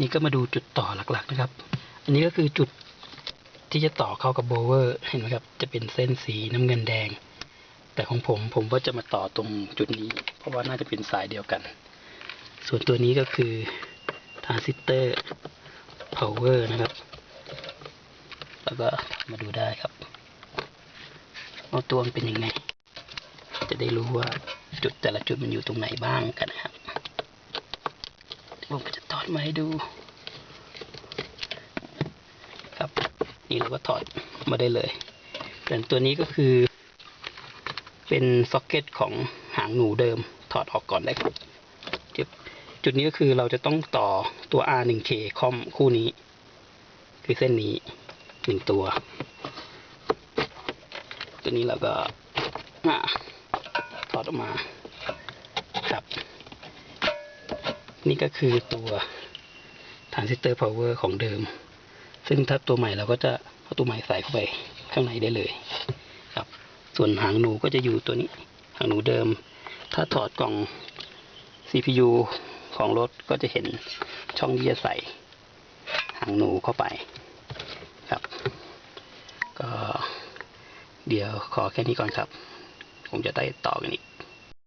นี่ก็มาดูจุดต่อหลักๆนะครับ อันนี้ก็คือจุดที่จะต่อเข้ากับโบเวอร์เห็นไหมครับ จะเป็นเส้นสีน้ำเงินแดง แต่ของผมผมก็จะมาต่อตรงจุดนี้ เพราะว่าน่าจะเป็นสายเดียวกัน ส่วนตัวนี้ก็คือทรานซิสเตอร์พาวเวอร์นะครับ แล้วก็มาดูได้ครับว่าตัวมันเป็นยังไง จะได้รู้ว่าจุดแต่ละจุดมันอยู่ตรงไหนบ้างกันนะครับผมจะ มาให้ดูครับ นี่เราก็ถอดมาได้เลยส่วนตัวนี้ก็คือ เป็นซ็อกเก็ตของหางหนูเดิม ถอดออกก่อนได้ครับจุดนี้ก็คือเราจะต้องต่อตัว R1K คอมคู่นี้ คือเส้นนี้หนึ่งตัว ตัวนี้เราก็ถอดออกมาครับ นี่ก็คือตัว ทรานซิสเตอร์พาวเวอร์ของเดิม ซึ่งถ้าตัวใหม่เราก็จะเอาตัวใหม่ใส่เข้าไปข้างในได้เลยครับ ส่วนหางหนูก็จะอยู่ตัวนี้หางหนูเดิม ถ้าถอดกล่อง CPU ของรถก็จะเห็นช่องที่จะใส่หางหนูเข้าไปครับ ก็เดี๋ยวขอแค่นี้ก่อนครับ ผมจะได้ต่อกันอีก